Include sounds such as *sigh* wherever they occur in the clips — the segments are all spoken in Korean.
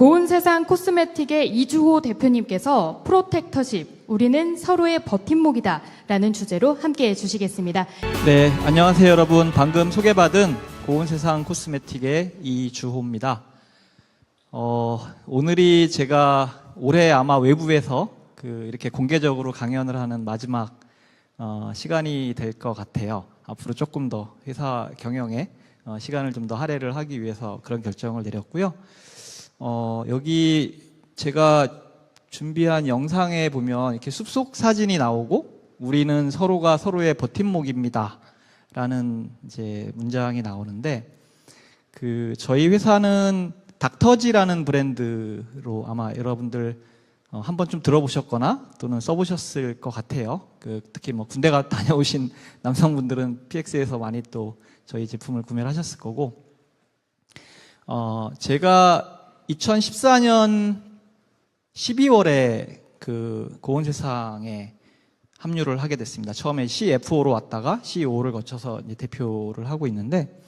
고운 세상 코스메틱의 이주호 대표님께서 프로텍터십, 우리는 서로의 버팀목이다 라는 주제로 함께 해주시겠습니다. 네, 안녕하세요 여러분. 방금 소개받은 고운 세상 코스메틱의 이주호입니다. 어, 오늘이 제가 올해 아마 외부에서 그 이렇게 공개적으로 강연을 하는 마지막 어, 시간이 될 것 같아요. 앞으로 조금 더 회사 경영에 어, 시간을 좀 더 할애를 하기 위해서 그런 결정을 내렸고요. 어, 여기 제가 준비한 영상에 보면 이렇게 숲속 사진이 나오고 우리는 서로가 서로의 버팀목입니다. 라는 이제 문장이 나오는데 그 저희 회사는 닥터지라는 브랜드로 아마 여러분들 어, 한 번쯤 들어보셨거나 또는 써보셨을 것 같아요. 그 특히 뭐 군대가 다녀오신 *laughs* 남성분들은 PX에서 많이 또 저희 제품을 구매를 하셨을 거고 어, 제가 2014년 12월에 그 고온 세상에 합류를 하게 됐습니다. 처음에 CFO로 왔다가 CEO를 거쳐서 대표를 하고 있는데,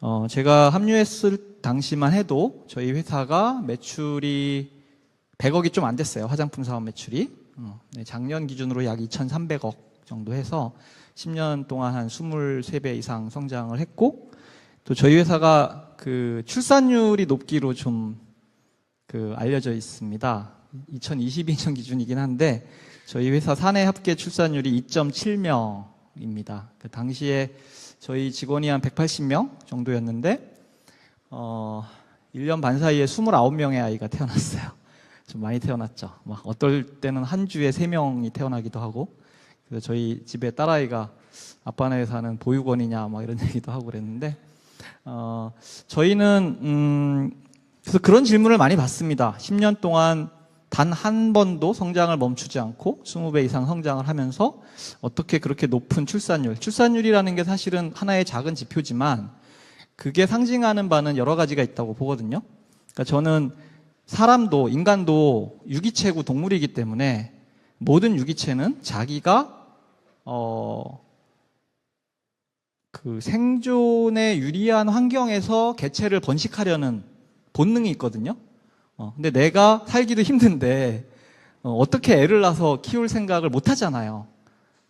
어, 제가 합류했을 당시만 해도 저희 회사가 매출이 100억이 좀 안 됐어요. 화장품 사업 매출이. 어, 네, 작년 기준으로 약 2,300억 정도 해서 10년 동안 한 23배 이상 성장을 했고, 또 저희 회사가 그 출산율이 높기로 좀 그 알려져 있습니다. 2022년 기준이긴 한데 저희 회사 사내 합계 출산율이 2.7명입니다. 그 당시에 저희 직원이 한 180명 정도였는데 어 1년 반 사이에 29명의 아이가 태어났어요. 좀 많이 태어났죠. 막 어떨 때는 한 주에 3명이 태어나기도 하고 그래서 저희 집에 딸아이가 아빠네 회사는 보육원이냐 막 이런 *laughs* 얘기도 하고 그랬는데 어 저희는 음 그래서 그런 질문을 많이 받습니다. 10년 동안 단 한 번도 성장을 멈추지 않고 20배 이상 성장을 하면서 어떻게 그렇게 높은 출산율, 출산율이라는 게 사실은 하나의 작은 지표지만 그게 상징하는 바는 여러 가지가 있다고 보거든요. 그러니까 저는 사람도 인간도 유기체고 동물이기 때문에 모든 유기체는 자기가 어, 그 생존에 유리한 환경에서 개체를 번식하려는 본능이 있거든요. 어, 근데 내가 살기도 힘든데 어, 떻게 애를 낳아서 키울 생각을 못 하잖아요.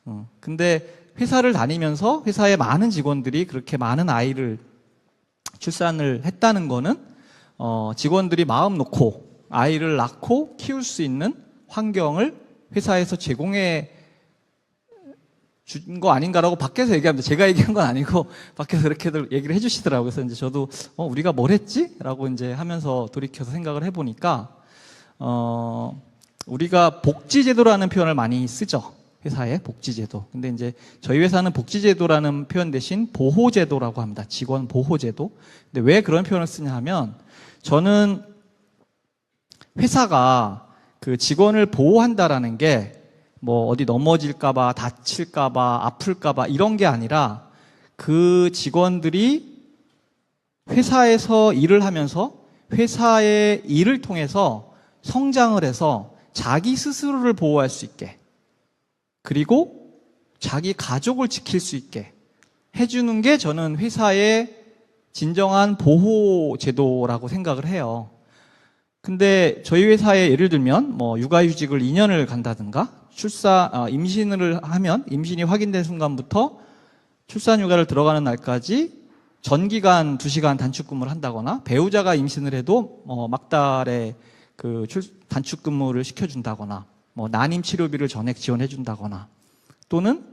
어, 근데 회사를 다니면서 회사의 많은 직원들이 그렇게 많은 아이를 출산을 했다는 거는 어, 직원들이 마음 놓고 아이를 낳고 키울 수 있는 환경을 회사에서 제공해 준 거 아닌가라고 밖에서 얘기합니다. 제가 얘기한 건 아니고 *laughs* 밖에서 그렇게들 얘기를 해주시더라고요. 그래서 이제 저도 어, 우리가 뭘 했지?라고 이제 하면서 돌이켜서 생각을 해보니까 어, 우리가 복지제도라는 표현을 많이 쓰죠. 회사에 복지제도. 근데 이제 저희 회사는 복지제도라는 표현 대신 보호제도라고 합니다. 직원 보호제도. 근데 왜 그런 표현을 쓰냐 하면 저는 회사가 그 직원을 보호한다라는 게 뭐 어디 넘어질까봐, 다칠까봐, 아플까봐 이런 게 아니라 그 직원들이 회사에서 일을 하면서 회사의 일을 통해서 성장을 해서 자기 스스로를 보호할 수 있게 그리고 자기 가족을 지킬 수 있게 해주는 게 저는 회사의 진정한 보호 제도라고 생각을 해요. 근데 저희 회사에 예를 들면 뭐 육아휴직을 2년을 간다든가 출사 아, 임신을 하면 임신이 확인된 순간부터 출산휴가를 들어가는 날까지 전기간 2시간 단축근무를 한다거나 배우자가 임신을 해도 뭐 막달에 그 출, 단축근무를 시켜준다거나 뭐 난임 치료비를 전액 지원해준다거나 또는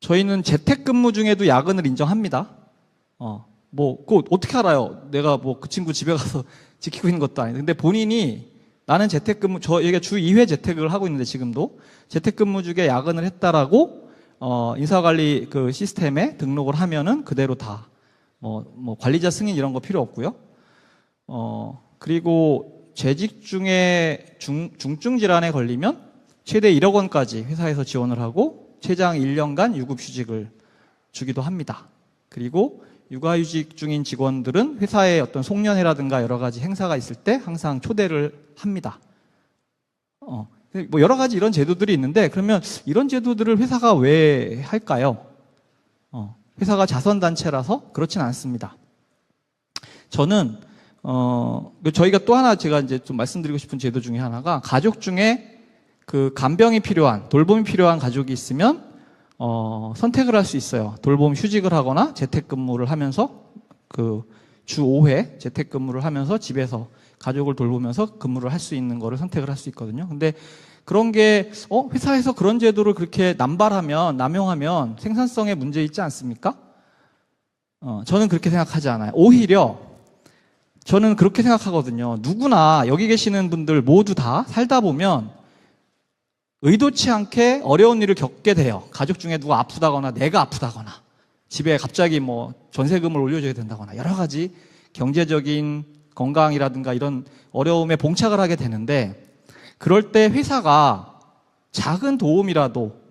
저희는 재택근무 중에도 야근을 인정합니다. 어, 뭐, 그 어떻게 알아요? 내가 뭐 그 친구 집에 가서 *laughs* 지키고 있는 것도 아닌데. 근데 본인이 나는 재택근무, 저, 얘가 주 2회 재택을 하고 있는데 지금도 재택근무 중에 야근을 했다라고 어, 인사관리 그 시스템에 등록을 하면은 그대로 다, 뭐, 뭐 관리자 승인 이런 거 필요 없고요. 어, 그리고 재직 중에 중, 중증 질환에 걸리면 최대 1억 원까지 회사에서 지원을 하고 최장 1년간 유급휴직을 주기도 합니다. 그리고 육아휴직 중인 직원들은 회사의 어떤 송년회라든가 여러 가지 행사가 있을 때 항상 초대를 합니다. 어, 뭐 여러 가지 이런 제도들이 있는데 그러면 이런 제도들을 회사가 왜 할까요? 어, 회사가 자선단체라서 그렇진 않습니다. 저는 어, 그 저희가 또 하나 제가 이제 좀 말씀드리고 싶은 제도 중에 하나가 가족 중에 그 간병이 필요한, 돌봄이 필요한 가족이 있으면 어, 선택을 할 수 있어요. 돌봄 휴직을 하거나 재택근무를 하면서 그 주 5회 재택근무를 하면서 집에서 가족을 돌보면서 근무를 할 수 있는 거를 선택을 할 수 있거든요. 근데 그런 게, 어, 회사에서 그런 제도를 그렇게 남발하면, 남용하면 생산성에 문제 있지 않습니까? 어, 저는 그렇게 생각하지 않아요. 오히려 저는 그렇게 생각하거든요. 누구나 여기 계시는 분들 모두 다 살다 보면 의도치 않게 어려운 일을 겪게 돼요. 가족 중에 누가 아프다거나 내가 아프다거나 집에 갑자기 뭐 전세금을 올려줘야 된다거나 여러 가지 경제적인 건강이라든가 이런 어려움에 봉착을 하게 되는데 그럴 때 회사가 작은 도움이라도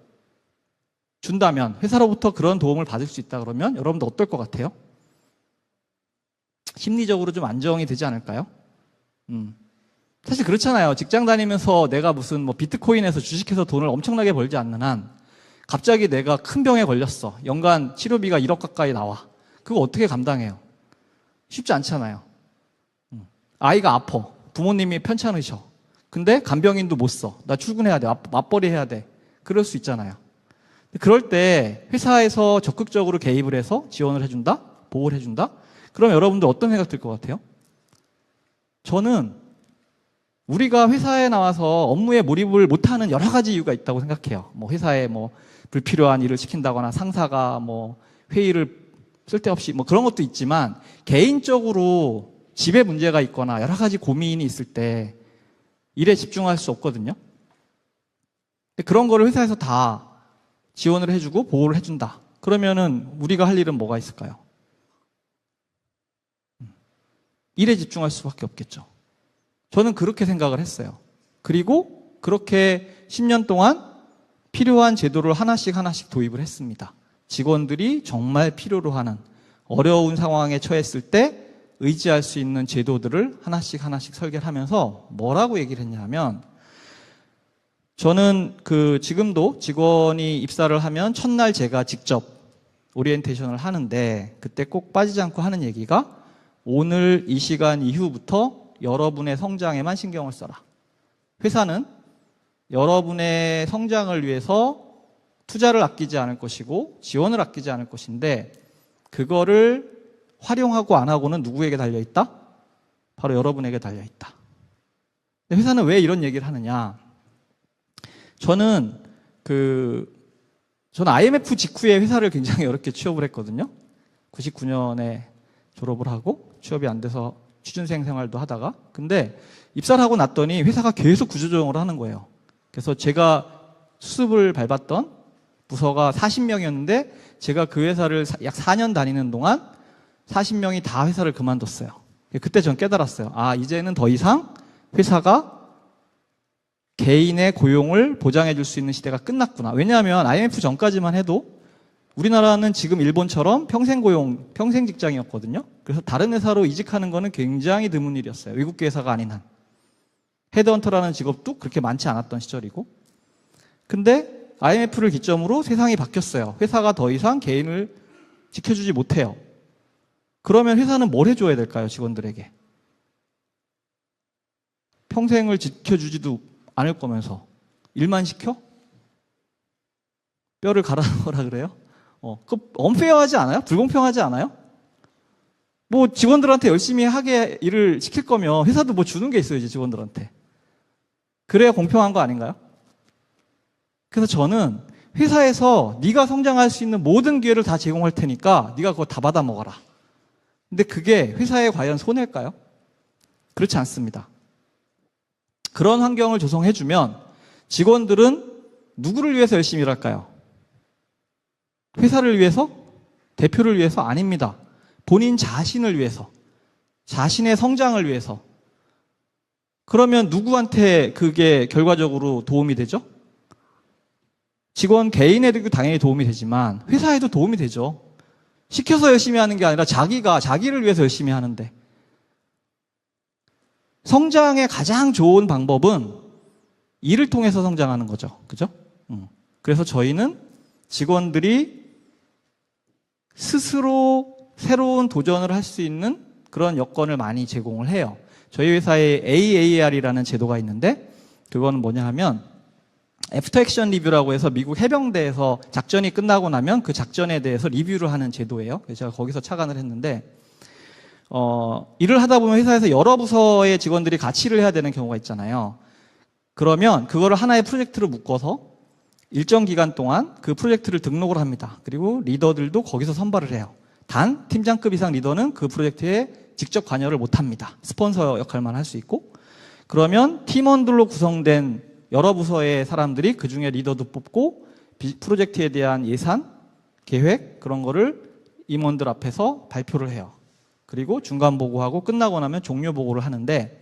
준다면 회사로부터 그런 도움을 받을 수 있다 그러면 여러분도 어떨 것 같아요? 심리적으로 좀 안정이 되지 않을까요? 음. 사실 그렇잖아요. 직장 다니면서 내가 무슨 뭐 비트코인에서 주식해서 돈을 엄청나게 벌지 않는 한 갑자기 내가 큰 병에 걸렸어. 연간 치료비가 1억 가까이 나와. 그거 어떻게 감당해요? 쉽지 않잖아요. 음. 아이가 아파. 부모님이 편찮으셔. 근데 간병인도 못 써. 나 출근해야 돼. 맞- 맞벌이 해야 돼. 그럴 수 있잖아요. 그럴 때 회사에서 적극적으로 개입을 해서 지원을 해준다? 보호를 해준다? 그럼 여러분들 어떤 생각 들 것 같아요? 저는 우리가 회사에 나와서 업무에 몰입을 못하는 여러 가지 이유가 있다고 생각해요. 뭐 회사에 뭐 불필요한 일을 시킨다거나 상사가 뭐 회의를 쓸데없이 뭐 그런 것도 있지만 개인적으로 집에 문제가 있거나 여러 가지 고민이 있을 때 일에 집중할 수 없거든요. 그런 거를 회사에서 다 지원을 해주고 보호를 해준다. 그러면은 우리가 할 일은 뭐가 있을까요? 음. 일에 집중할 수밖에 없겠죠. 저는 그렇게 생각을 했어요. 그리고 그렇게 10년 동안 필요한 제도를 하나씩 하나씩 도입을 했습니다. 직원들이 정말 필요로 하는 어려운 상황에 처했을 때 의지할 수 있는 제도들을 하나씩 하나씩 설계를 하면서 뭐라고 얘기를 했냐면 저는 그 지금도 직원이 입사를 하면 첫날 제가 직접 오리엔테이션을 하는데 그때 꼭 빠지지 않고 하는 얘기가 오늘 이 시간 이후부터 여러분의 성장에만 신경을 써라. 회사는 여러분의 성장을 위해서 투자를 아끼지 않을 것이고 지원을 아끼지 않을 것인데 그거를 활용하고 안 하고는 누구에게 달려 있다? 바로 여러분에게 달려 있다. 회사는 왜 이런 얘기를 하느냐? 저는 그 저는 IMF 직후에 회사를 굉장히 어렵게 취업을 했거든요. 99년에 졸업을 하고 취업이 안 돼서 취준생 생활도 하다가 근데 입사를 하고 났더니 회사가 계속 구조조정을 하는 거예요. 그래서 제가 수습을 밟았던 부서가 40명이었는데 제가 그 회사를 사- 약 4년 다니는 동안 40명이 다 회사를 그만뒀어요. 그때 전 깨달았어요. 아, 이제는 더 이상 회사가 개인의 고용을 보장해 줄 수 있는 시대가 끝났구나. 왜냐하면 IMF 전까지만 해도 우리나라는 지금 일본처럼 평생 고용, 평생 직장이었거든요. 그래서 다른 회사로 이직하는 거는 굉장히 드문 일이었어요. 외국계 회사가 아닌 한. 헤드헌터라는 직업도 그렇게 많지 않았던 시절이고. 근데 IMF를 기점으로 세상이 바뀌었어요. 회사가 더 이상 개인을 지켜주지 못해요. 그러면 회사는 뭘 해줘야 될까요, 직원들에게? 평생을 지켜주지도 않을 거면서 일만 시켜? 뼈를 갈아넣으라 그래요? 어, 그 엄페어하지 않아요? 불공평하지 않아요? 뭐 직원들한테 열심히 하게 일을 시킬 거면 회사도 뭐 주는 게 있어야지 직원들한테. 그래야 공평한 거 아닌가요? 그래서 저는 회사에서 네가 성장할 수 있는 모든 기회를 다 제공할 테니까 네가 그거 다 받아 먹어라. 근데 그게 회사에 과연 손해일까요? 그렇지 않습니다. 그런 환경을 조성해 주면 직원들은 누구를 위해서 열심히 일할까요? 회사를 위해서? 대표를 위해서? 아닙니다. 본인 자신을 위해서. 자신의 성장을 위해서. 그러면 누구한테 그게 결과적으로 도움이 되죠? 직원 개인에도 당연히 도움이 되지만 회사에도 도움이 되죠. 시켜서 열심히 하는 게 아니라 자기가 자기를 위해서 열심히 하는데 성장의 가장 좋은 방법은 일을 통해서 성장하는 거죠. 그죠? 음. 그래서 저희는 직원들이 스스로 새로운 도전을 할 수 있는 그런 여건을 많이 제공을 해요. 저희 회사에 AAR이라는 제도가 있는데 그거는 뭐냐 하면 애프터 액션 리뷰라고 해서 미국 해병대에서 작전이 끝나고 나면 그 작전에 대해서 리뷰를 하는 제도예요. 그래서 제가 거기서 차관을 했는데 어, 일을 하다 보면 회사에서 여러 부서의 직원들이 같이 일을 해야 되는 경우가 있잖아요. 그러면 그거를 하나의 프로젝트로 묶어서 일정 기간 동안 그 프로젝트를 등록을 합니다. 그리고 리더들도 거기서 선발을 해요. 단 팀장급 이상 리더는 그 프로젝트에 직접 관여를 못 합니다. 스폰서 역할만 할 수 있고 그러면 팀원들로 구성된 여러 부서의 사람들이 그 중에 리더도 뽑고 비- 프로젝트에 대한 예산, 계획 그런 거를 임원들 앞에서 발표를 해요. 그리고 중간 보고하고 끝나고 나면 종료 보고를 하는데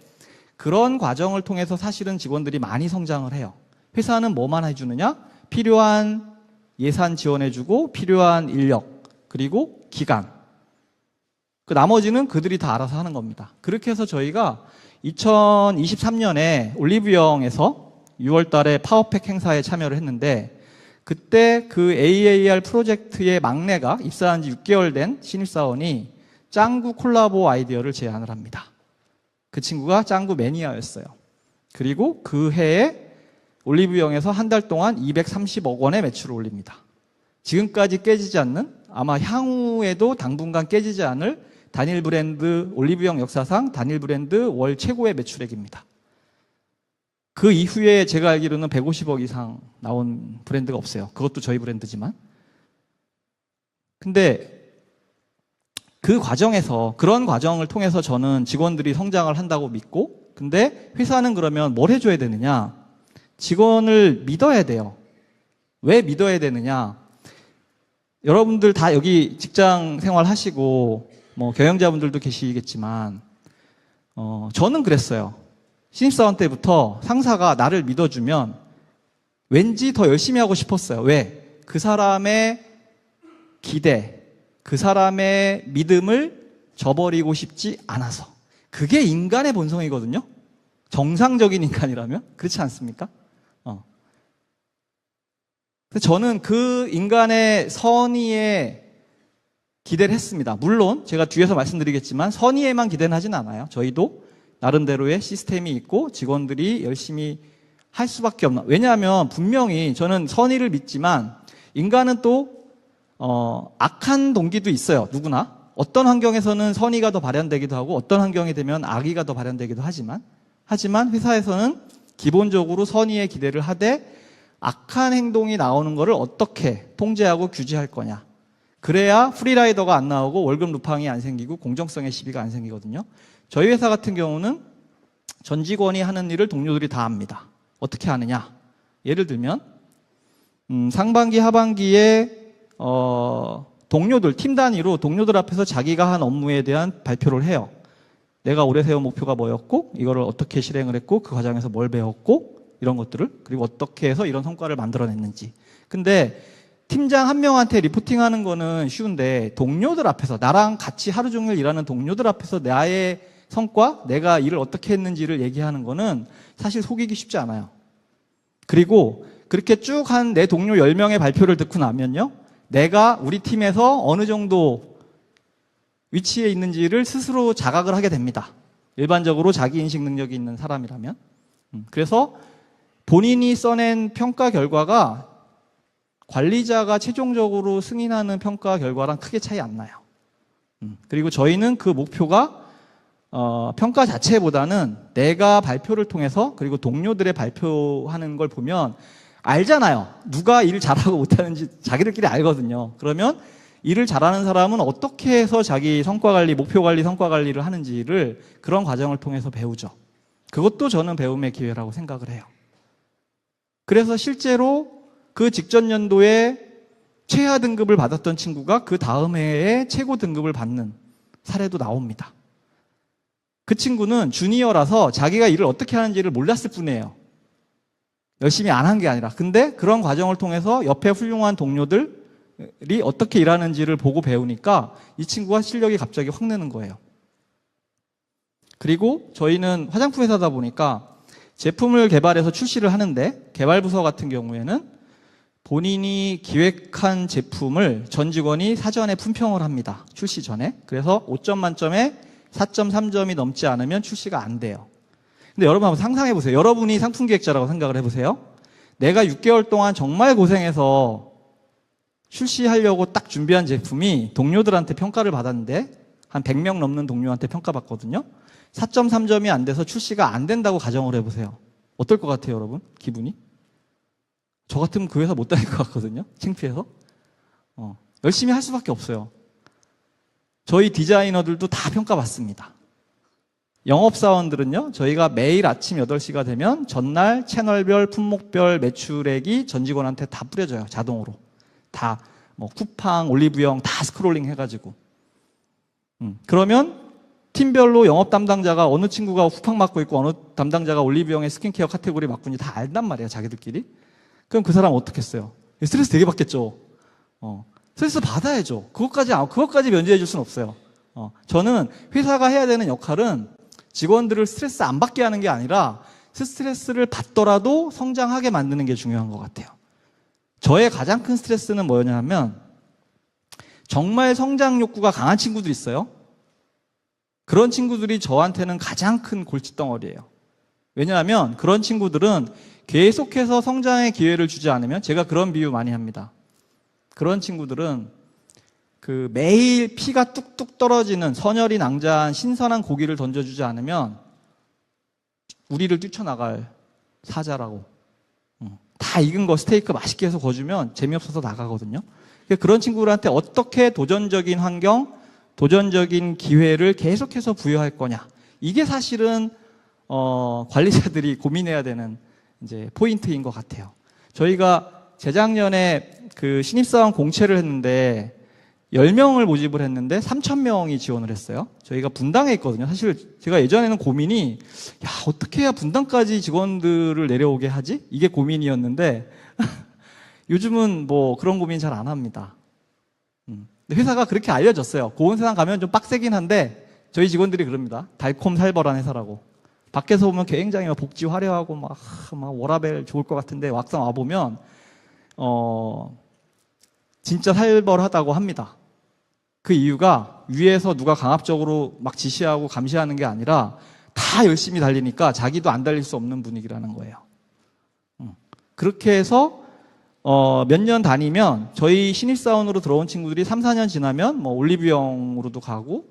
그런 과정을 통해서 사실은 직원들이 많이 성장을 해요. 회사는 뭐만 해주느냐? 필요한 예산 지원해주고 필요한 인력 그리고 기간 그 나머지는 그들이 다 알아서 하는 겁니다. 그렇게 해서 저희가 2023년에 올리브영에서 6월 달에 파워팩 행사에 참여를 했는데 그때 그 AAR 프로젝트의 막내가 입사한 지 6개월 된 신입사원이 짱구 콜라보 아이디어를 제안을 합니다. 그 친구가 짱구 매니아였어요. 그리고 그 해에 올리브영에서 한 달 동안 230억 원의 매출을 올립니다. 지금까지 깨지지 않는 아마 향후에도 당분간 깨지지 않을 단일 브랜드 올리브영 역사상 단일 브랜드 월 최고의 매출액입니다. 그 이후에 제가 알기로는 150억 이상 나온 브랜드가 없어요. 그것도 저희 브랜드지만. 근데 그 과정에서 그런 과정을 통해서 저는 직원들이 성장을 한다고 믿고 근데 회사는 그러면 뭘 해줘야 되느냐? 직원을 믿어야 돼요. 왜 믿어야 되느냐? 여러분들 다 여기 직장 생활 하시고 뭐 경영자분들도 계시겠지만 어, 저는 그랬어요. 신입사원 때부터 상사가 나를 믿어주면 왠지 더 열심히 하고 싶었어요. 왜? 그 사람의 기대, 그 사람의 믿음을 저버리고 싶지 않아서. 그게 인간의 본성이거든요. 정상적인 인간이라면 그렇지 않습니까? 어. 그래서 저는 그 인간의 선의에 기대를 했습니다. 물론 제가 뒤에서 말씀드리겠지만 선의에만 기대는 하진 않아요. 저희도 나름대로의 시스템이 있고 직원들이 열심히 할 수밖에 없나. 왜냐하면 분명히 저는 선의를 믿지만 인간은 또 어, 악한 동기도 있어요. 누구나. 어떤 환경에서는 선의가 더 발현되기도 하고 어떤 환경이 되면 악의가 더 발현되기도 하지만 하지만 회사에서는 기본적으로 선의에 기대를 하되 악한 행동이 나오는 것을 어떻게 통제하고 규제할 거냐. 그래야 프리라이더가 안 나오고 월급 루팡이 안 생기고 공정성의 시비가 안 생기거든요. 저희 회사 같은 경우는 전 직원이 하는 일을 동료들이 다 합니다. 어떻게 하느냐? 예를 들면 음, 상반기 하반기에 어, 동료들 팀 단위로 동료들 앞에서 자기가 한 업무에 대한 발표를 해요. 내가 올해 세운 목표가 뭐였고 이거를 어떻게 실행을 했고 그 과정에서 뭘 배웠고 이런 것들을 그리고 어떻게 해서 이런 성과를 만들어냈는지. 근데 팀장 한 명한테 리포팅하는 거는 쉬운데 동료들 앞에서 나랑 같이 하루 종일 일하는 동료들 앞에서 나의 성과, 내가 일을 어떻게 했는지를 얘기하는 거는 사실 속이기 쉽지 않아요. 그리고 그렇게 쭉 한 내 동료 10명의 발표를 듣고 나면요. 내가 우리 팀에서 어느 정도 위치에 있는지를 스스로 자각을 하게 됩니다. 일반적으로 자기 인식 능력이 있는 사람이라면. 음, 그래서 본인이 써낸 평가 결과가 관리자가 최종적으로 승인하는 평가 결과랑 크게 차이 안 나요. 음, 그리고 저희는 그 목표가 어, 평가 자체보다는 내가 발표를 통해서 그리고 동료들의 발표하는 걸 보면 알잖아요. 누가 일을 잘하고 못하는지 자기들끼리 알거든요. 그러면 일을 잘하는 사람은 어떻게 해서 자기 성과 관리, 목표 관리, 성과 관리를 하는지를 그런 과정을 통해서 배우죠. 그것도 저는 배움의 기회라고 생각을 해요. 그래서 실제로 그 직전 연도에 최하 등급을 받았던 친구가 그 다음 해에 최고 등급을 받는 사례도 나옵니다. 그 친구는 주니어라서 자기가 일을 어떻게 하는지를 몰랐을 뿐이에요. 열심히 안 한 게 아니라. 근데 그런 과정을 통해서 옆에 훌륭한 동료들이 어떻게 일하는지를 보고 배우니까 이 친구가 실력이 갑자기 확 느는 거예요. 그리고 저희는 화장품 회사다 보니까 제품을 개발해서 출시를 하는데 개발 부서 같은 경우에는 본인이 기획한 제품을 전 직원이 사전에 품평을 합니다. 출시 전에. 그래서 5점 만점에 4.3점이 넘지 않으면 출시가 안 돼요. 근데 여러분 한번 상상해 보세요. 여러분이 상품 기획자라고 생각을 해 보세요. 내가 6개월 동안 정말 고생해서 출시하려고 딱 준비한 제품이 동료들한테 평가를 받았는데 한 100명 넘는 동료한테 평가받거든요. 4.3점이 안 돼서 출시가 안 된다고 가정을 해 보세요. 어떨 것 같아요, 여러분? 기분이? 저 같으면 그 회사 못 다닐 것 같거든요. 창피해서. 어, 열심히 할 수밖에 없어요. 저희 디자이너들도 다 평가받습니다. 영업사원들은요, 저희가 매일 아침 8시가 되면 전날 채널별, 품목별 매출액이 전 직원한테 다 뿌려져요. 자동으로. 다, 뭐, 쿠팡, 올리브영 다 스크롤링 해가지고. 음, 그러면 팀별로 영업 담당자가 어느 친구가 쿠팡 맡고 있고 어느 담당자가 올리브영의 스킨케어 카테고리 맡고 있는지 다 알단 말이에요. 자기들끼리. 그럼 그 사람 어떻게 했어요? 스트레스 되게 받겠죠. 어, 스트레스 받아야죠. 그것까지, 아, 그것까지 면제해 줄 수는 없어요. 어, 저는 회사가 해야 되는 역할은 직원들을 스트레스 안 받게 하는 게 아니라 스트레스를 받더라도 성장하게 만드는 게 중요한 것 같아요. 저의 가장 큰 스트레스는 뭐였냐면 정말 성장 욕구가 강한 친구들이 있어요. 그런 친구들이 저한테는 가장 큰 골칫덩어리예요. 왜냐하면 그런 친구들은 계속해서 성장의 기회를 주지 않으면 제가 그런 비유 많이 합니다. 그런 친구들은 그 매일 피가 뚝뚝 떨어지는 선열이 낭자한 신선한 고기를 던져주지 않으면 우리를 뛰쳐나갈 사자라고. 음, 다 익은 거 스테이크 맛있게 해서 거주면 재미없어서 나가거든요. 그런 친구들한테 어떻게 도전적인 환경, 도전적인 기회를 계속해서 부여할 거냐. 이게 사실은 어, 관리자들이 고민해야 되는 이제 포인트인 것 같아요. 저희가 재작년에 그 신입사원 공채를 했는데 10명을 모집을 했는데 3,000명이 지원을 했어요. 저희가 분당에 있거든요. 사실 제가 예전에는 고민이 야, 어떻게 해야 분당까지 직원들을 내려오게 하지? 이게 고민이었는데 *laughs* 요즘은 뭐 그런 고민 잘 안 합니다. 회사가 그렇게 알려졌어요. 고온 세상 가면 좀 빡세긴 한데 저희 직원들이 그럽니다. 달콤 살벌한 회사라고. 밖에서 보면 굉장히 막 복지 화려하고 막, 막 워라벨 좋을 것 같은데 막상 와보면 어 진짜 살벌하다고 합니다. 그 이유가 위에서 누가 강압적으로 막 지시하고 감시하는 게 아니라 다 열심히 달리니까 자기도 안 달릴 수 없는 분위기라는 거예요. 음. 그렇게 해서 어, 몇 년 다니면 저희 신입사원으로 들어온 친구들이 3, 4년 지나면 뭐 올리브영으로도 가고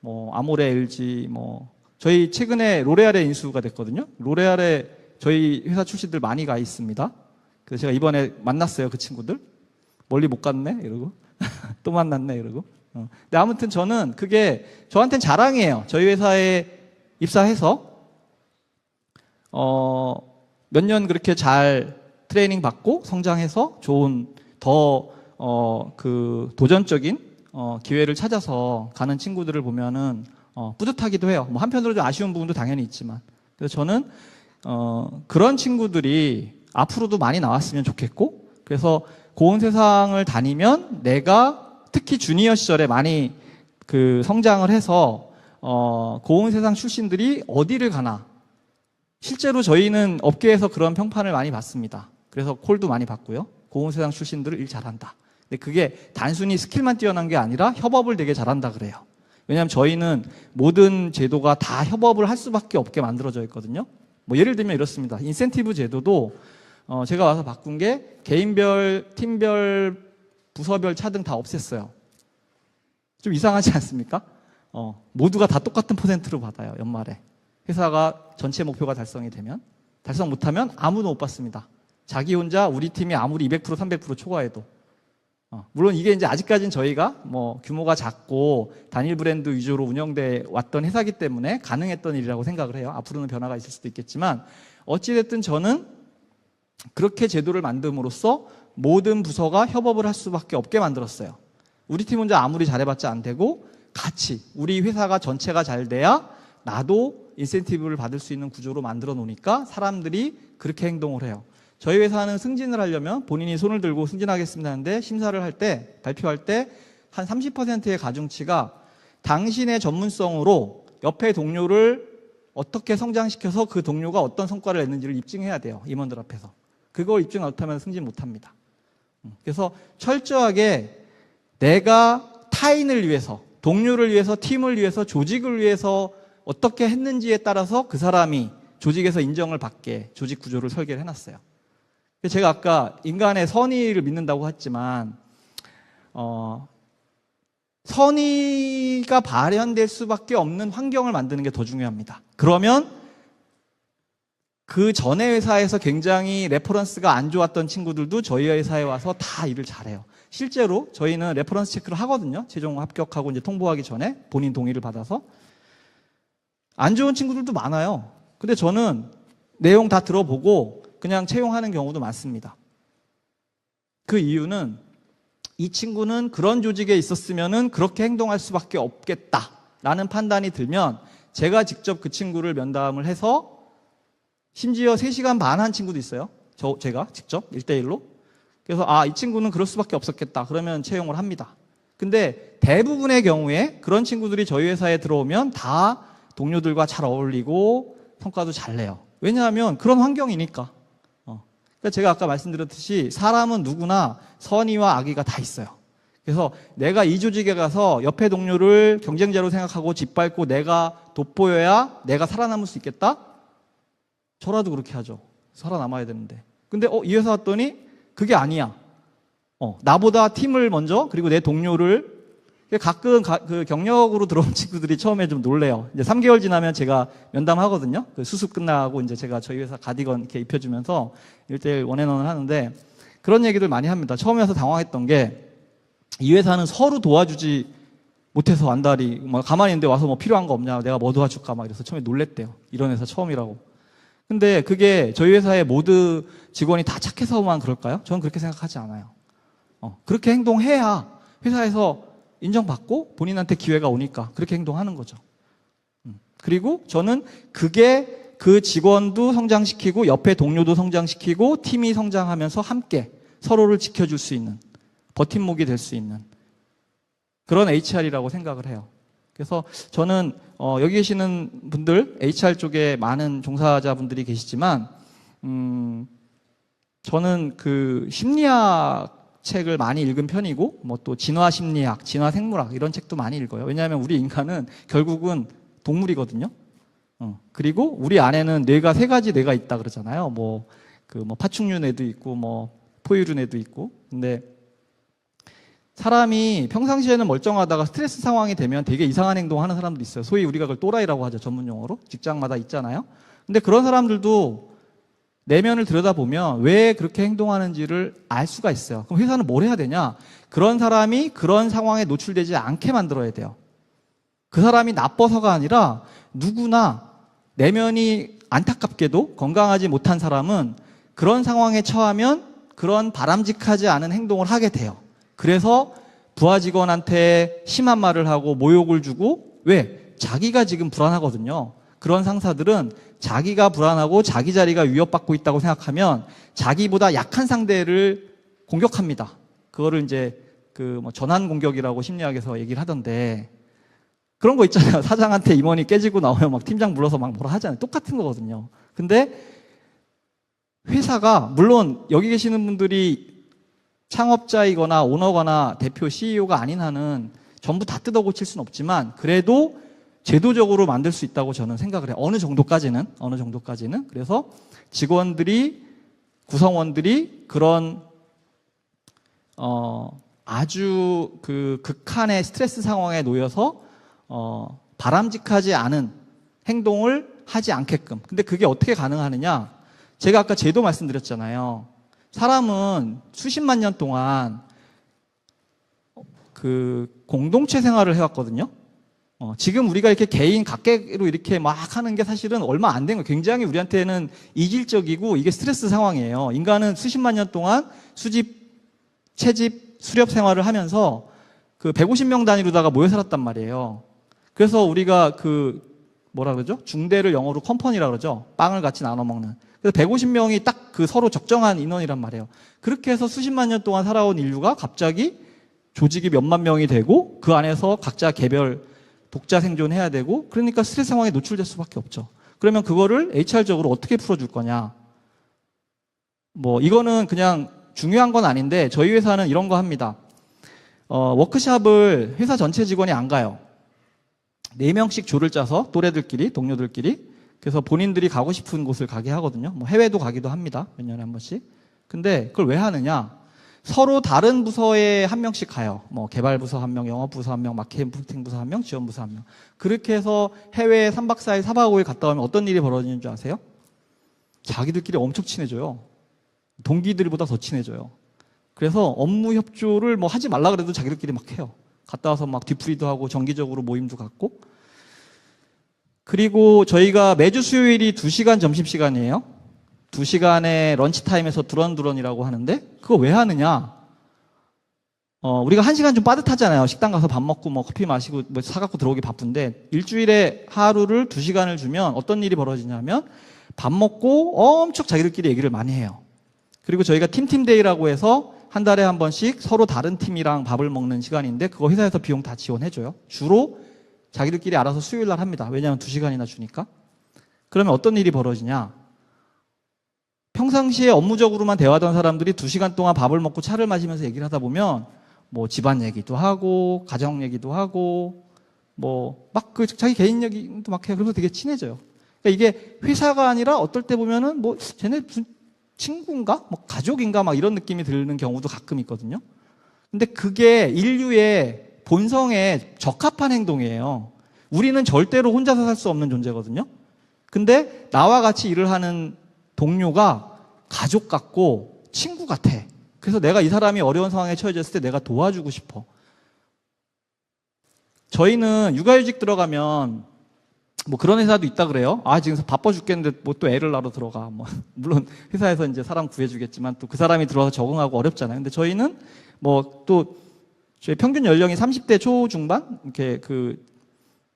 뭐 아모레 LG 뭐 저희 최근에 로레알에 인수가 됐거든요. 로레알에 저희 회사 출신들 많이 가 있습니다. 그래서 제가 이번에 만났어요 그 친구들. 멀리 못 갔네 이러고 *laughs* 또 만났네 이러고. 어. 근데 아무튼 저는 그게 저한테는 자랑이에요. 저희 회사에 입사해서 어, 몇 년 그렇게 잘 트레이닝 받고 성장해서 좋은 더 어, 그 도전적인 어, 기회를 찾아서 가는 친구들을 보면은 어, 뿌듯하기도 해요. 뭐 한편으로 좀 아쉬운 부분도 당연히 있지만. 그래서 저는 어, 그런 친구들이 앞으로도 많이 나왔으면 좋겠고, 그래서 고온 세상을 다니면 내가 특히 주니어 시절에 많이 그 성장을 해서 어, 고온 세상 출신들이 어디를 가나. 실제로 저희는 업계에서 그런 평판을 많이 받습니다. 그래서 콜도 많이 받고요. 고온 세상 출신들을 일 잘한다. 근데 그게 단순히 스킬만 뛰어난 게 아니라 협업을 되게 잘한다 그래요. 왜냐하면 저희는 모든 제도가 다 협업을 할 수밖에 없게 만들어져 있거든요. 뭐 예를 들면 이렇습니다. 인센티브 제도도 어 제가 와서 바꾼 게 개인별, 팀별, 부서별 차등 다 없앴어요. 좀 이상하지 않습니까? 어, 모두가 다 똑같은 퍼센트로 받아요, 연말에. 회사가 전체 목표가 달성이 되면. 달성 못하면 아무도 못 받습니다. 자기 혼자 우리 팀이 아무리 200% 300% 초과해도 어, 물론 이게 이제 아직까지는 저희가 뭐 규모가 작고 단일 브랜드 위주로 운영돼 왔던 회사기 때문에 가능했던 일이라고 생각을 해요. 앞으로는 변화가 있을 수도 있겠지만 어찌됐든 저는 그렇게 제도를 만듦으로써 모든 부서가 협업을 할 수밖에 없게 만들었어요. 우리 팀 혼자 아무리 잘해봤자 안 되고 같이 우리 회사가 전체가 잘 돼야 나도 인센티브를 받을 수 있는 구조로 만들어 놓으니까 사람들이 그렇게 행동을 해요. 저희 회사는 승진을 하려면 본인이 손을 들고 승진하겠습니다 하는데 심사를 할 때, 발표할 때 한 30%의 가중치가 당신의 전문성으로 옆에 동료를 어떻게 성장시켜서 그 동료가 어떤 성과를 냈는지를 입증해야 돼요. 임원들 앞에서. 그거 입증 못하면 승진 못합니다. 음, 그래서 철저하게 내가 타인을 위해서 동료를 위해서, 팀을 위해서, 조직을 위해서 어떻게 했는지에 따라서 그 사람이 조직에서 인정을 받게 조직 구조를 설계를 해놨어요. 그래서 제가 아까 인간의 선의를 믿는다고 했지만, 어, 선의가 발현될 수밖에 없는 환경을 만드는 게 더 중요합니다. 그러면 그 전에 회사에서 굉장히 레퍼런스가 안 좋았던 친구들도 저희 회사에 와서 다 일을 잘해요. 실제로 저희는 레퍼런스 체크를 하거든요. 최종 합격하고 이제 통보하기 전에 본인 동의를 받아서 안 좋은 친구들도 많아요. 근데 저는 내용 다 들어보고 그냥 채용하는 경우도 많습니다. 그 이유는 이 친구는 그런 조직에 있었으면은 그렇게 행동할 수밖에 없겠다라는 판단이 들면 제가 직접 그 친구를 면담을 해서 심지어 3시간 반 한 친구도 있어요. 저 제가 직접 1대 1로. 그래서 아, 이 친구는 그럴 수밖에 없었겠다. 그러면 채용을 합니다. 근데 대부분의 경우에 그런 친구들이 저희 회사에 들어오면 다 동료들과 잘 어울리고 성과도 잘 내요. 왜냐하면 그런 환경이니까. 어. 그러니까 제가 아까 말씀드렸듯이 사람은 누구나 선의와 악의가 다 있어요. 그래서 내가 이 조직에 가서 옆에 동료를 경쟁자로 생각하고 짓밟고 내가 돋보여야 내가 살아남을 수 있겠다? 저라도 그렇게 하죠. 살아남아야 되는데. 근데 어, 이 회사 왔더니 그게 아니야. 어, 나보다 팀을 먼저 그리고 내 동료를 가끔 가- 그 경력으로 들어온 *laughs* 친구들이 처음에 좀 놀래요. 이제 3개월 지나면 제가 면담하거든요. 그 수습 끝나고 이제 제가 저희 회사 가디건 이렇게 입혀주면서 1대1 원앤원을 하는데 그런 얘기들 많이 합니다. 처음에 와서 당황했던 게 이 회사는 서로 도와주지 못해서 안달이 막 가만히 있는데 와서 뭐 필요한 거 없냐 내가 뭐 도와줄까 막 이래서 처음에 놀랬대요. 이런 회사 처음이라고. 근데 그게 저희 회사의 모두 직원이 다 착해서만 그럴까요? 저는 그렇게 생각하지 않아요. 어, 그렇게 행동해야 회사에서 인정받고 본인한테 기회가 오니까 그렇게 행동하는 거죠. 음, 그리고 저는 그게 그 직원도 성장시키고 옆에 동료도 성장시키고 팀이 성장하면서 함께 서로를 지켜줄 수 있는 버팀목이 될 수 있는 그런 HR이라고 생각을 해요. 그래서 저는 어, 여기 계시는 분들 HR 쪽에 많은 종사자분들이 계시지만 음, 저는 그 심리학 책을 많이 읽은 편이고 뭐 또 진화 심리학, 진화 생물학 이런 책도 많이 읽어요. 왜냐하면 우리 인간은 결국은 동물이거든요. 어, 그리고 우리 안에는 뇌가 세 가지 뇌가 있다 그러잖아요. 뭐 그뭐 파충류 뇌도 있고 뭐 포유류 뇌도 있고. 근데 사람이 평상시에는 멀쩡하다가 스트레스 상황이 되면 되게 이상한 행동하는 사람도 있어요. 소위 우리가 그걸 또라이라고 하죠. 전문 용어로. 직장마다 있잖아요. 근데 그런 사람들도 내면을 들여다보면 왜 그렇게 행동하는지를 알 수가 있어요. 그럼 회사는 뭘 해야 되냐? 그런 사람이 그런 상황에 노출되지 않게 만들어야 돼요. 그 사람이 나빠서가 아니라 누구나 내면이 안타깝게도 건강하지 못한 사람은 그런 상황에 처하면 그런 바람직하지 않은 행동을 하게 돼요. 그래서 부하 직원한테 심한 말을 하고 모욕을 주고 왜? 자기가 지금 불안하거든요. 그런 상사들은 자기가 불안하고 자기 자리가 위협받고 있다고 생각하면 자기보다 약한 상대를 공격합니다. 그거를 이제 그 뭐 전환 공격이라고 심리학에서 얘기를 하던데 그런 거 있잖아요. *laughs* 사장한테 임원이 깨지고 나오면 막 팀장 불러서 막 뭐라 하잖아요. 똑같은 거거든요. 근데 회사가 물론 여기 계시는 분들이 창업자이거나 오너거나 대표 CEO가 아닌 한은 전부 다 뜯어 고칠 수는 없지만 그래도 제도적으로 만들 수 있다고 저는 생각을 해요. 어느 정도까지는 어느 정도까지는 그래서 직원들이 구성원들이 그런 어 아주 그 극한의 스트레스 상황에 놓여서 어 바람직하지 않은 행동을 하지 않게끔. 근데 그게 어떻게 가능하느냐? 제가 아까 제도 말씀드렸잖아요. 사람은 수십만 년 동안 그 공동체 생활을 해왔거든요. 어, 지금 우리가 이렇게 개인 각계로 이렇게 막 하는 게 사실은 얼마 안 된 거예요. 굉장히 우리한테는 이질적이고 이게 스트레스 상황이에요. 인간은 수십만 년 동안 수집, 채집, 수렵 생활을 하면서 그 150명 단위로다가 모여 살았단 말이에요. 그래서 우리가 그 뭐라 그러죠? 중대를 영어로 컴퍼니라 그러죠. 빵을 같이 나눠 먹는. 그래서 150명이 딱 그 서로 적정한 인원이란 말이에요. 그렇게 해서 수십만 년 동안 살아온 인류가 갑자기 조직이 몇만 명이 되고 그 안에서 각자 개별 독자 생존해야 되고 그러니까 스트레스 상황에 노출될 수밖에 없죠. 그러면 그거를 HR적으로 어떻게 풀어줄 거냐? 뭐 이거는 그냥 중요한 건 아닌데 저희 회사는 이런 거 합니다. 어, 워크샵을 회사 전체 직원이 안 가요. 네 명씩 조를 짜서 또래들끼리 동료들끼리 그래서 본인들이 가고 싶은 곳을 가게 하거든요. 뭐 해외도 가기도 합니다. 몇 년에 한 번씩. 근데 그걸 왜 하느냐? 서로 다른 부서에 한 명씩 가요. 뭐 개발 부서 한 명, 영업 부서 한 명, 마케팅 부서 한 명, 지원 부서 한 명. 그렇게 해서 해외에 3박 4일, 4박 5일 갔다 오면 어떤 일이 벌어지는 줄 아세요? 자기들끼리 엄청 친해져요. 동기들보다 더 친해져요. 그래서 업무 협조를 뭐 하지 말라 그래도 자기들끼리 막 해요. 갔다 와서 막 뒤풀이도 하고 정기적으로 모임도 갖고. 그리고 저희가 매주 수요일이 2시간 점심시간이에요. 2시간의 런치타임에서 두런두런이라고 하는데 그거 왜 하느냐? 어, 우리가 1시간 좀 빠듯하잖아요. 식당 가서 밥 먹고 뭐 커피 마시고 뭐 사갖고 들어오기 바쁜데 일주일에 하루를 2시간을 주면 어떤 일이 벌어지냐면 밥 먹고 엄청 자기들끼리 얘기를 많이 해요. 그리고 저희가 팀팀데이라고 해서 한 달에 한 번씩 서로 다른 팀이랑 밥을 먹는 시간인데 그거 회사에서 비용 다 지원해줘요. 주로 자기들끼리 알아서 수요일 날 합니다. 왜냐하면 두 시간이나 주니까. 그러면 어떤 일이 벌어지냐? 평상시에 업무적으로만 대화하던 사람들이 두 시간 동안 밥을 먹고 차를 마시면서 얘기를 하다 보면 뭐 집안 얘기도 하고 가정 얘기도 하고 뭐 막 그 자기 개인 얘기도 막 해요. 그러면서 되게 친해져요. 그러니까 이게 회사가 아니라 어떨 때 보면은 뭐 쟤네 친구인가? 뭐 가족인가? 막 이런 느낌이 드는 경우도 가끔 있거든요. 근데 그게 인류의 본성에 적합한 행동이에요. 우리는 절대로 혼자서 살 수 없는 존재거든요. 근데 나와 같이 일을 하는 동료가 가족 같고 친구 같아. 그래서 내가 이 사람이 어려운 상황에 처해졌을 때 내가 도와주고 싶어. 저희는 육아휴직 들어가면 뭐 그런 회사도 있다 그래요. 아 지금 바빠 죽겠는데 뭐 또 애를 낳으러 들어가. 뭐 *laughs* 물론 회사에서 이제 사람 구해주겠지만 또 그 사람이 들어와서 적응하고 어렵잖아요. 근데 저희는 뭐 또 저희 평균 연령이 30대 초중반 이렇게 그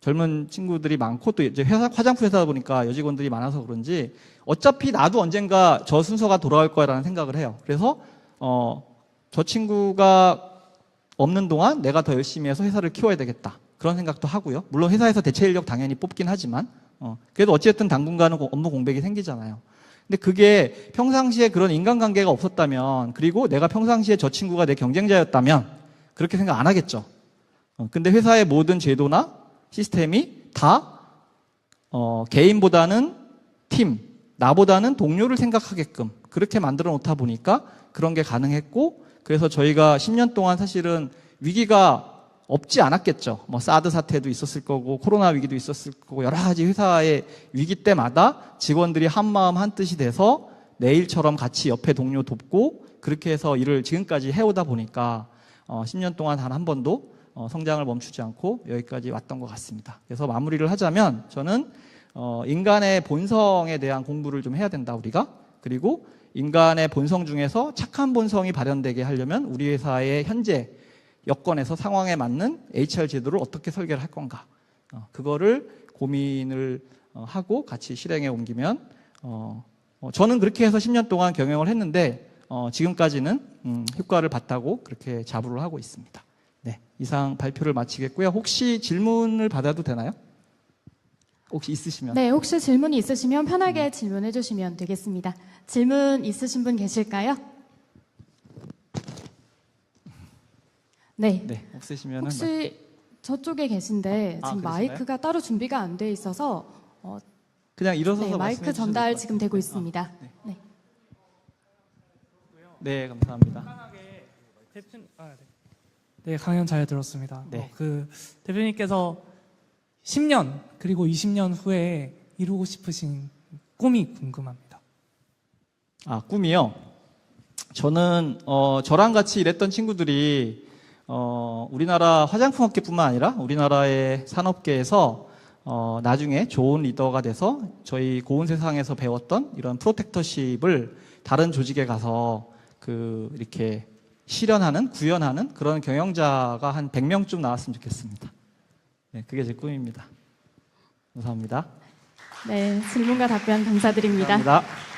젊은 친구들이 많고 또 이제 회사 화장품 회사다 보니까 여직원들이 많아서 그런지 어차피 나도 언젠가 저 순서가 돌아올 거라는 생각을 해요. 그래서 어 저 친구가 없는 동안 내가 더 열심히 해서 회사를 키워야 되겠다. 그런 생각도 하고요. 물론 회사에서 대체 인력 당연히 뽑긴 하지만, 어, 그래도 어쨌든 당분간은 고- 업무 공백이 생기잖아요. 근데 그게 평상시에 그런 인간관계가 없었다면, 그리고 내가 평상시에 저 친구가 내 경쟁자였다면, 그렇게 생각 안 하겠죠. 어, 근데 회사의 모든 제도나 시스템이 다, 어, 개인보다는 팀, 나보다는 동료를 생각하게끔 그렇게 만들어 놓다 보니까 그런 게 가능했고, 그래서 저희가 10년 동안 사실은 위기가 없지 않았겠죠. 뭐 사드 사태도 있었을 거고 코로나 위기도 있었을 거고 여러 가지 회사의 위기 때마다 직원들이 한 마음 한 뜻이 돼서 내일처럼 같이 옆에 동료 돕고 그렇게 해서 일을 지금까지 해오다 보니까 어, 10년 동안 단 한 번도 어, 성장을 멈추지 않고 여기까지 왔던 것 같습니다. 그래서 마무리를 하자면 저는 어, 인간의 본성에 대한 공부를 좀 해야 된다 우리가 그리고 인간의 본성 중에서 착한 본성이 발현되게 하려면 우리 회사의 현재 여건에서 상황에 맞는 HR 제도를 어떻게 설계를 할 건가. 어, 그거를 고민을 어, 하고 같이 실행에 옮기면, 어, 어, 저는 그렇게 해서 10년 동안 경영을 했는데, 어, 지금까지는 음, 효과를 봤다고 그렇게 자부를 하고 있습니다. 네, 이상 발표를 마치겠고요. 혹시 질문을 받아도 되나요? 혹시 있으시면. 네, 혹시 질문이 있으시면 편하게 질문해 주시면 되겠습니다. 질문 있으신 분 계실까요? 네. 네, 없으시면 혹시 저쪽에 계신데 아, 지금 그러시나요? 마이크가 따로 준비가 안 돼 있어서 어, 그냥 일어서서 네, 마이크 전달 지금. 되고 있습니다. 네. 네, 감사합니다. 네, 강연 잘 들었습니다. 네. 어, 그 대표님께서 10년 그리고 20년 후에 이루고 싶으신 꿈이 궁금합니다. 아, 꿈이요? 저는, 어, 저랑 같이 일했던 친구들이, 어, 우리나라 화장품 업계뿐만 아니라 우리나라의 산업계에서, 어, 나중에 좋은 리더가 돼서 저희 고운 세상에서 배웠던 이런 프로텍터십을 다른 조직에 가서 그, 이렇게 실현하는, 구현하는 그런 경영자가 한 100명쯤 나왔으면 좋겠습니다. 네, 그게 제 꿈입니다. 감사합니다. 네, 질문과 답변 감사드립니다. 감사합니다.